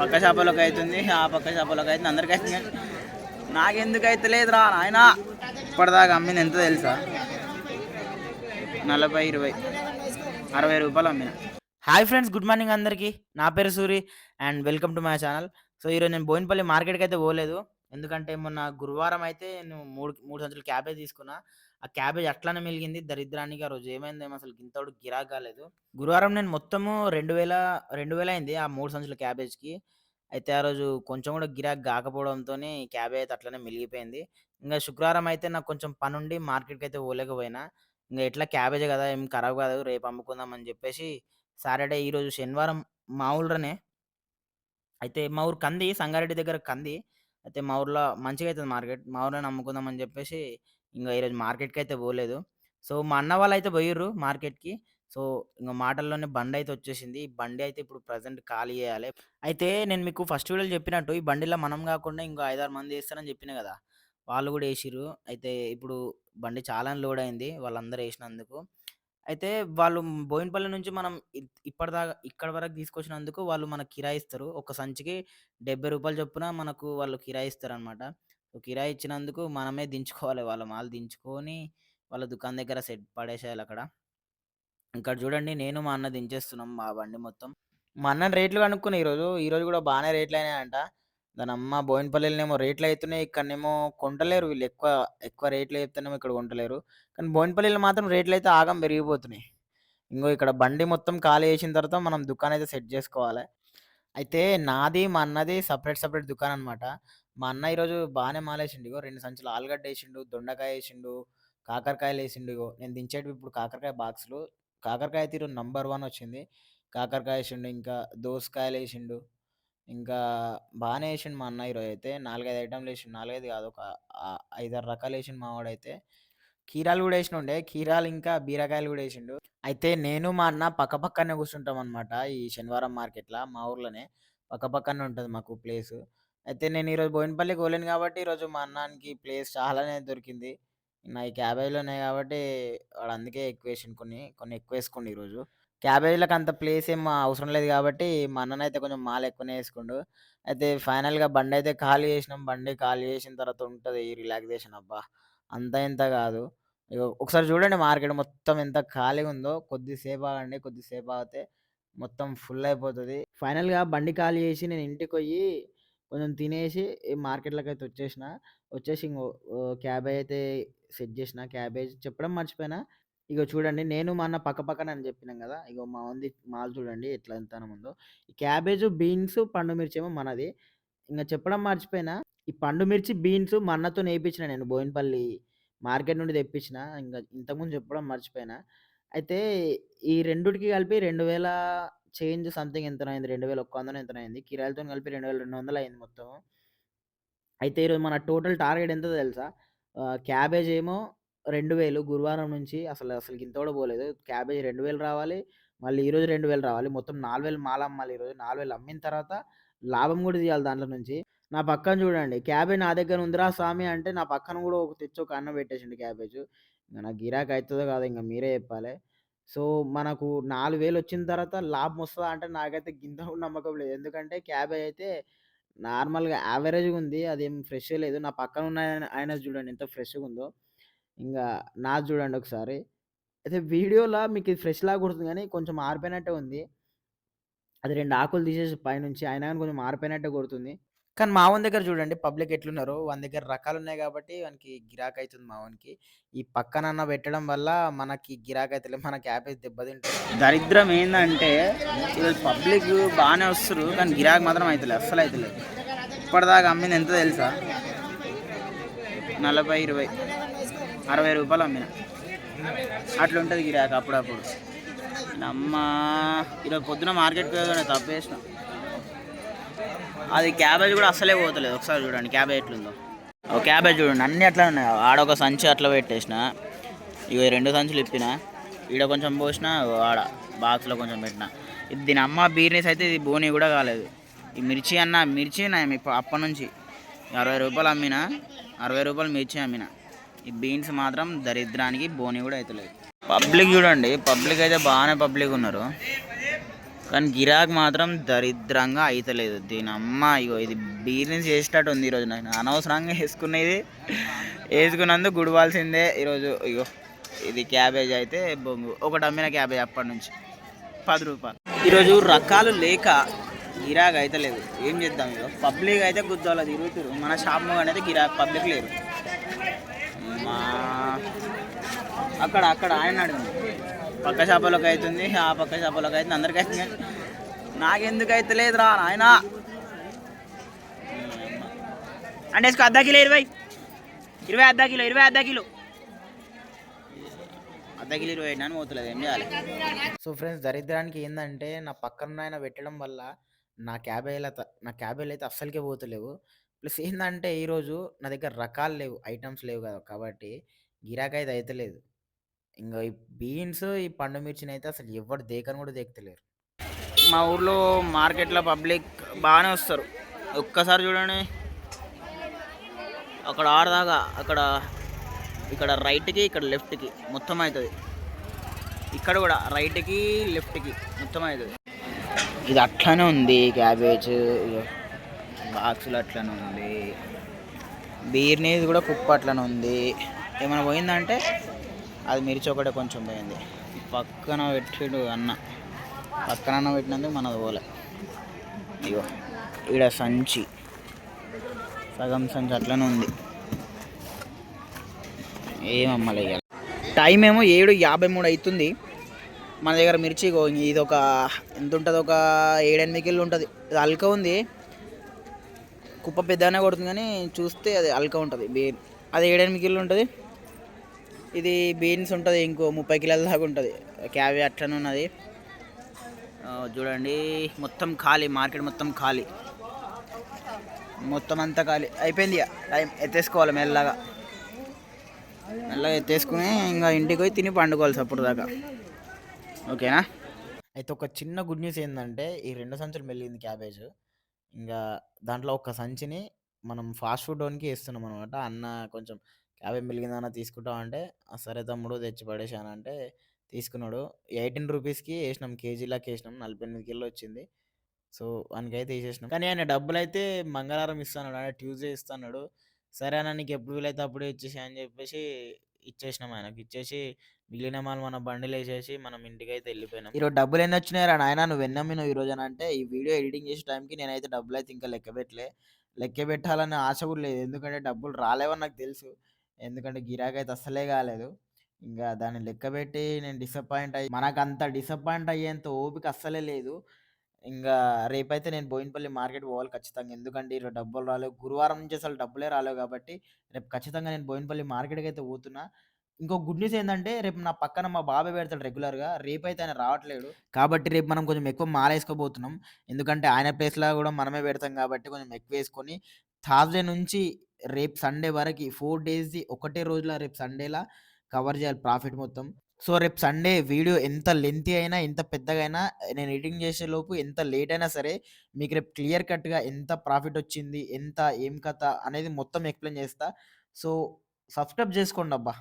పక్క షాపులోకి అవుతుంది ఆ పక్క షాపులోకి అవుతుంది అందరికి అవుతుంది. నాకెందుకు అయితే లేదురా నాయన. ఇప్పటిదాకా అమ్మింది ఎంత తెలుసా? నలభై ఇరవై. అరవై రూపాయలు అమ్మిన. హాయ్ ఫ్రెండ్స్ గుడ్ మార్నింగ్ అందరికీ. నా పేరు Suri and welcome to my channel. So ఈరోజు నేను బోయినపల్లి మార్కెట్కి అయితే పోలేదు. ఎందుకంటే మొన్న గురువారం అయితే నేను మూడు మూడు సంచులు క్యాబేజ్ తీసుకున్నా. ఆ క్యాబేజ్ అట్లానే మిలిగింది. దరిద్రానికి ఆ రోజు ఏమైందేమో అసలు ఇంతోడు గిరాక్ కాలేదు. గురువారం నేను మొత్తము రెండు వేల రెండు వేల అయింది ఆ మూడు సంచుల క్యాబేజ్కి. అయితే ఆ రోజు కొంచెం కూడా గిరాక్ కాకపోవడంతో క్యాబేజ్ అయితే అట్లనే మిలిగిపోయింది. ఇంకా శుక్రవారం అయితే నాకు కొంచెం పని ఉండి మార్కెట్కి అయితే పోలేకపోయినా ఇంకా ఎట్లా క్యాబేజే కదా ఏం ఖరాబ్ కాదు రేపు అమ్ముకుందాం అని చెప్పేసి సాటర్డే ఈరోజు శనివారం మా ఊళ్ళోనే. అయితే మా ఊరు కంది సంగారెడ్డి దగ్గర కంది. అయితే మా ఊర్లో మంచిగా అవుతుంది మార్కెట్. మా ఊర్లో అమ్ముకుందాం అని చెప్పేసి ఇంకా ఈరోజు మార్కెట్కి అయితే పోలేదు. సో మా అన్న వాళ్ళు అయితే పోయిర్రు మార్కెట్కి. సో ఇంకా మాటల్లోనే బండి అయితే వచ్చేసింది. ఈ బండి అయితే ఇప్పుడు ప్రజెంట్ ఖాళీ చేయాలి. అయితే నేను మీకు ఫస్ట్ వీడియోలో చెప్పినట్టు ఈ బండిలో మనం కాకుండా ఇంకో ఐదారు మంది వేస్తారని చెప్పిన కదా వాళ్ళు కూడా వేసిర్రు. అయితే ఇప్పుడు బండి చాలా లోడ్ అయింది. వాళ్ళందరూ వేసినందుకు. అయితే వాళ్ళు బోయినపల్లి నుంచి మనం ఇ- ఇప్పటిదాకా ఇక్కడ వరకు తీసుకొచ్చినందుకు వాళ్ళు మనకు కిరాయి ఇస్తారు ఒక సంచికి డెబ్బై రూపాయలు చొప్పున మనకు వాళ్ళు కిరాయి ఇస్తారు అనమాట కిరాయి ఇచ్చినందుకు మనమే దించుకోవాలి. వాళ్ళ మాల్ దించుకొని వాళ్ళ దుకాణం దగ్గర సెట్ పడేసేయాలి అక్కడ. ఇక్కడ చూడండి నేను మా అన్న దించేస్తున్నాం మా బండి మొత్తం. మా అన్న రేట్లు కనుక్కున్నా ఈరోజు. ఈరోజు కూడా బాగానే రేట్లు దాని అమ్మ బోయినపల్లిలోనేమో రేట్లు అవుతున్నాయి ఇక్కడనేమో కొంటలేరు వీళ్ళు. ఎక్కువ ఎక్కువ రేట్లు చెప్తేనేమో ఇక్కడ కొంటలేరు. కానీ బోయినపల్లిలో మాత్రం రేట్లు అయితే ఆగం పెరిగిపోతున్నాయి. ఇంకో ఇక్కడ బండి మొత్తం ఖాళీ చేసిన తర్వాత మనం దుకాణం అయితే సెట్ చేసుకోవాలి. అయితే నాది మా అన్నది సపరేట్ సపరేట్ దుకాణం అనమాట మా అన్న ఈరోజు బాగానే మాలేసిండు. ఇగో రెండు సంచులు ఆలుగడ్డ వేసిండు దొండకాయ వేసిండు కాకరకాయలు వేసిండు. ఇగో నేను దించేటివి ఇప్పుడు కాకరకాయ బాక్సులు. కాకరకాయ అయితే ఈరోజు నంబర్ వన్ వచ్చింది. కాకరకాయ వేసిండు ఇంకా దోసకాయలు వేసిండు. ఇంకా బాగానే వేసిండు మా అన్న ఈరోజు అయితే. నాలుగైదు ఐటమ్లు వేసిండు నాలుగైదు కాదు ఒక ఆ- ఐదారు రకాలు వేసిండు మా వాడైతే కీరాలు కూడా వేసిన కీరాలు ఇంకా బీరకాయలు కూడా వేసిండు. అయితే నేను మా అన్న పక్క పక్కనే కూర్చుంటాం అనమాట ఈ శనివారం మార్కెట్లో మా ఊర్లోనే పక్క పక్కనే ఉంటుంది మాకు ప్లేస్. అయితే నేను ఈరోజు బోయినపల్లికి పోలేను కాబట్టి ఈరోజు మా అన్నానికి ప్లేస్ చాలానే దొరికింది. నా ఈ క్యాబేజ్లోనే కాబట్టి వాడు అందుకే ఎక్కువ వేసిండు కొన్ని కొన్ని ఎక్కువ వేసుకోండి ఈరోజు. క్యాబేజీలకు అంత ప్లేస్ ఏం అవసరం లేదు కాబట్టి మా అన్ననైతే కొంచెం మాల ఎక్కువనే వేసుకుండు. అయితే ఫైనల్గా బండి అయితే ఖాళీ చేసినాం. బండి ఖాళీ చేసిన తర్వాత ఉంటుంది ఈ రిలాక్సేషన్. అబ్బా! అంత ఇంత కాదు. ఇగో ఒకసారి చూడండి మార్కెట్ మొత్తం ఎంత ఖాళీగా ఉందో. కొద్దిసేపు ఆగండి. కొద్దిసేపు ఆగితే మొత్తం ఫుల్ అయిపోతుంది. ఫైనల్గా బండి ఖాళీ చేసి నేను ఇంటికి పోయి కొంచెం తినేసి ఈ మార్కెట్లోకి అయితే వచ్చేసిన. వచ్చేసి ఇంకో క్యాబేజ్ అయితే సెట్ చేసిన. క్యాబేజ్ చెప్పడం మర్చిపోయినా. ఇగో చూడండి నేను మా అన్న పక్క పక్కన అని చెప్పినాం కదా! ఇగో మా ఉంది మాల్ చూడండి ఎట్లా ఎంత ఉందో ఈ క్యాబేజ్ బీన్స్ పండు మిర్చి ఏమో మనది. ఇంకా చెప్పడం మర్చిపోయినా ఈ పండు మిర్చి బీన్స్ మా అన్నతో నేర్పించిన నేను బోయినపల్లి మార్కెట్ నుండి తెప్పించిన. ఇంకా ఇంతకుముందు చెప్పడం మర్చిపోయినా. అయితే ఈ రెండుకి కలిపి రెండు వేల చేంజ్ సంథింగ్ ఎంత అయింది రెండు వేల ఒక్క వందలు ఎంత అయింది కిరాయిలతో కలిపి రెండు వేల రెండు వందలు అయింది మొత్తం. అయితే ఈరోజు మన టోటల్ టార్గెట్ ఎంతో తెలుసా? క్యాబేజ్ ఏమో 2000 గురువారం నుంచి అసలు అసలు ఇంత కూడా పోలేదు. క్యాబేజ్ 2000 రావాలి. మళ్ళీ ఈరోజు 2000 రావాలి. మొత్తం నాలుగు వేలు మాల అమ్మాలి ఈరోజు. 4000 అమ్మిన తర్వాత లాభం కూడా తీయాలి దాంట్లో నుంచి. నా పక్కన చూడండి క్యాబేజ్ నా దగ్గర ఉందిరా స్వామి అంటే నా పక్కన కూడా ఒక తెచ్చి ఒక అన్నం పెట్టేసిండు క్యాబేజ్ ఇంకా నాకు గిరాకీ అవుతుందో కాదు ఇంక మీరే చెప్పాలి. సో, మనకు 4000 వచ్చిన తర్వాత లాభం వస్తుందా అంటే నాకైతే గింత కూడా నమ్మకం లేదు. ఎందుకంటే క్యాబేజ్ అయితే నార్మల్‌గా యావరేజ్‌గా ఉంది. అదేం ఫ్రెష్ లేదు. నా పక్కన ఉన్న ఆయన చూడండి ఎంత ఫ్రెష్‌గా ఉందో. ఇంగా నాది చూడండి ఒకసారి. అయితే వీడియోలో మీకు ఇది ఫ్రెష్ లాగా కొడుతుంది గానీ కొంచెం మారిపోయినట్టే ఉంది. అది 2 ఆకులు తీసేసి పైనుంచి అయినా గాని కొంచెం మారిపోయినట్టే కొడుతుంది. కానీ మా వోని దగ్గర చూడండి పబ్లిక్ ఎట్లున్నారో వాని దగ్గర రకాలున్నాయి కాబట్టి వానికి గిరాకీ మా వోనికి. ఈ పక్కనన్న పెట్టడం వల్ల మనకి గిరాకీ అయితలేదు. మన క్యాబేజ్ దెబ్బతింటుంది. దరిద్రం ఏందంటే ఈరోజు పబ్లిక్ బాగానే వస్తుర్రు కానీ గిరాకీ మాత్రం అవుతుంది అస్సలు అయితలేదు. ఇప్పటిదాకా అమ్మింది ఎంత తెలుసా? 40, 20, 60 రూపాయలు అమ్మిన. అట్లుంటుంది గిరాకీ అప్పుడప్పుడు. అమ్మ ఈరోజు పొద్దున మార్కెట్‌కి పోయేదాన్ని తప్పేసిన. అది క్యాబేజ్ కూడా అస్సలే పోతలేదు. ఒకసారి చూడండి క్యాబేజ్ ఎట్లుందో. ఓ క్యాబేజ్ చూడండి అన్నీ అట్లా ఉన్నాయి. ఆడొక సంచి అట్లా పెట్టేసిన. ఇగో రెండు సంచులు ఇప్పిన. ఈడ కొంచెం పోసిన ఆడ బాక్స్‌లో కొంచెం పెట్టిన. ఇది దీని అమ్మ బీర్నీస్ అయితే ఇది బోనీ కూడా కాలేదు. ఈ మిర్చి అన్న మిర్చి నయం ఇప్పుడు అప్పటినుంచి 60 రూపాయలు అమ్మిన. 60 రూపాయలు మిర్చి అమ్మిన. ఈ బీన్స్ మాత్రం దరిద్రానికి బోని కూడా అవుతలేదు పబ్లిక్ చూడండి పబ్లిక్ అయితే బాగానే పబ్లిక్ ఉన్నారు. కానీ గిరాక్ మాత్రం దరిద్రంగా అయితలేదు. దీని అమ్మ ఇగో ఇది బీన్స్ చేసేటట్టు ఉంది ఈరోజు నాకు. అనవసరంగా వేసుకునేది. వేసుకున్నందుకు గుడవాల్సిందే ఈరోజు. ఇగో ఇది క్యాబేజ్ అయితే బొంగు. ఒకటి అమ్మిన క్యాబేజ్ అప్పటి నుంచి. పది రూపాయలు. ఈరోజు రకాలు లేక గిరాక్ అయితే లేదు ఏం చేద్దాం ఇగో? పబ్లిక్ అయితే గుద్దాల తిరుగుతారు మన షాప్ మొగన్ అయితే గిరాక్ పబ్లిక్ లేరు. అక్కడ అక్కడ ఆయన అడిగింది పక్క షాపులకు అవుతుంది ఆ పక్క షాపులకు అవుతుంది అందరికి అవుతుంది. నాకెందుకు అయితే లేదురా నాయన. అంటే వేసుకో అర్ధ కిలో ఇరవై. ఇరవై అర్ధ కిలో ఇరవై అర్ధ కిలో. అర్ధ కిలో ఇరవై అని పోతలేదు ఏం చేయాలి? సో ఫ్రెండ్స్ దరిద్రానికి ఏంటంటే నా పక్కన ఆయన పెట్టడం వల్ల నా క్యాబేల నా క్యాబేలు అయితే అస్సలకే పోతలేవు. ప్లస్ ఏంటంటే ఈరోజు నా దగ్గర రకాలు లేవు ఐటమ్స్ లేవు కదా! కాబట్టి గిరాకీ అయితే అయితలేదు ఇంకా ఈ బీన్స్ ఈ పండు మిర్చిని అయితే అసలు ఎవరు దేకని కూడా దేకుతలేరు. మా ఊర్లో మార్కెట్లో పబ్లిక్ బాగానే వస్తారు. ఒక్కసారి చూడండి. అక్కడ ఆడదాకా అక్కడ ఇక్కడ రైట్కి ఇక్కడ లెఫ్ట్కి మొత్తం అవుతుంది ఇక్కడ కూడా రైట్కి లెఫ్ట్కి మొత్తం అవుతుంది ఇది అట్లానే ఉంది క్యాబేజ్ బాక్సులు అట్లనే ఉంది. బీర్నీది కూడా కుప్ప అట్లనే ఉంది. ఏమైనా పోయిందంటే అది మిర్చి ఒకటే కొంచెం పోయింది. పక్కన పెట్టిడు అన్న. పక్కన అన్న పెట్టినందుకు మనది పోలే. ఇగో ఈడ సంచి. సగం సంచి అట్లనే ఉంది. ఏమమ్మలే ఇక టైం ఏమో ఏడు యాభై మూడు అవుతుంది మన దగ్గర మిర్చి ఇది ఒక ఎంత ఉంటుంది? ఒక ఏడెనిమిది కిలో ఉంటుంది. ఇది అల్క ఉంది. కుప్ప పెద్దగానే కొడుతుంది కానీ చూస్తే అది అల్క ఉంటుంది బీ అది ఏడెనిమిది కిలో ఉంటుంది. ఇది బీన్స్ ఉంటుంది ఇంకో ముప్పై కిలోల దాకా ఉంటుంది. క్యాబీ అట్లనే ఉన్నది. చూడండి మొత్తం ఖాళీ మార్కెట్ మొత్తం ఖాళీ. మొత్తం అంతా ఖాళీ. అయిపోయింది ఇక టైం. ఎత్తేసుకోవాలి మెల్లగా. మెల్లగా ఎత్తేసుకుని ఇంకా ఇంటికి పోయి తిని పండుకోవాలి అప్పుడు దాకా. ఓకేనా? అయితే ఒక చిన్న గుడ్ న్యూస్ ఏంటంటే ఈ రెండు సంచులు మెల్లింది క్యాబేజ్. ఇంకా దాంట్లో ఒక సంచిని మనం ఫాస్ట్ ఫుడ్ వన్కి వేస్తున్నాం అనమాట అన్న కొంచెం క్యాబేజ్ మెలిగిందన్న తీసుకుంటాం అంటే "ఆ, సరే తమ్ముడు తెచ్చి పడేసాను అంటే తీసుకున్నాడు. ఎయిటీన్ రూపీస్కి వేసినాం కేజీలాకి వేసినాం నలభై ఎనిమిది కిలో వచ్చింది. సో వానికైతే తీసేసినాం. కానీ ఆయన డబ్బులు అయితే మంగళవారం ఇస్తాడు అంటే ట్యూస్డే ఇస్తున్నాడు. సరే అన్న నీకు ఎప్పుడు వీలైతే అప్పుడే ఇచ్చేసి అని చెప్పేసి ఇచ్చేసినాం ఆయనకి. ఇచ్చేసి మిగిలిన మాల్ మన బండిలో వేసేసి మనం ఇంటికి అయితే వెళ్ళిపోయినాం. ఈరోజు డబ్బులు ఎన్ని వచ్చినాయి నాయన? నువ్వు ఎన్నమ్మినావు ఈ రోజు అని అంటే ఈ వీడియో ఎడిటింగ్ చేసే టైంకి నేనైతే డబ్బులు అయితే ఇంకా లెక్క పెట్టలే. లెక్క పెట్టాలనే ఆశ కూడా లేదు. ఎందుకంటే డబ్బులు రాలేవని నాకు తెలుసు. ఎందుకంటే గిరాకీ అయితే అస్సలే కాలేదు. ఇంకా దాన్ని లెక్క పెట్టి నేను డిసప్పాయింట్ అయ్యి మనకు అంత డిసప్పాయింట్ అయ్యేంత ఓపిక అస్సలే లేదు. ఇంకా రేపైతే నేను బోయినపల్లి మార్కెట్ పోవాలి ఖచ్చితంగా. ఎందుకంటే ఈరోజు డబ్బులు రాలేవు. గురువారం నుంచి అసలు డబ్బులే రాలేవు కాబట్టి రేపు ఖచ్చితంగా నేను బోయినపల్లి మార్కెట్కి అయితే పోతున్నా. ఇంకో గుడ్ న్యూస్ ఏంటంటే రేపు నా పక్కన మా బాబాయ్ పెడతాడు రెగ్యులర్గా. రేపైతే ఆయన రావట్లేడు. కాబట్టి రేపు మనం కొంచెం ఎక్కువ మాల వేసుకోబోతున్నాం ఎందుకంటే ఆయన ప్లేస్లో కూడా మనమే పెడతాం కాబట్టి కొంచెం ఎక్కువ వేసుకొని థర్స్డే నుంచి రేపు సండే వరకు ఫోర్ డేస్ది ఒకటే రోజుల రేపు సండేలా కవర్ చేయాలి ప్రాఫిట్ మొత్తం. సో రేపు సండే వీడియో ఎంత లెంతీ అయినా ఎంత పెద్దగా అయినా నేను ఎడిటింగ్ చేసే లోపు ఎంత లేట్ అయినా సరే మీకు రేపు క్లియర్ కట్గా ఎంత ప్రాఫిట్ వచ్చింది ఎంత ఏం కథ అనేది మొత్తం ఎక్స్ప్లెయిన్ చేస్తా. సో సబ్స్క్రైబ్ చేసుకోండి అబ్బా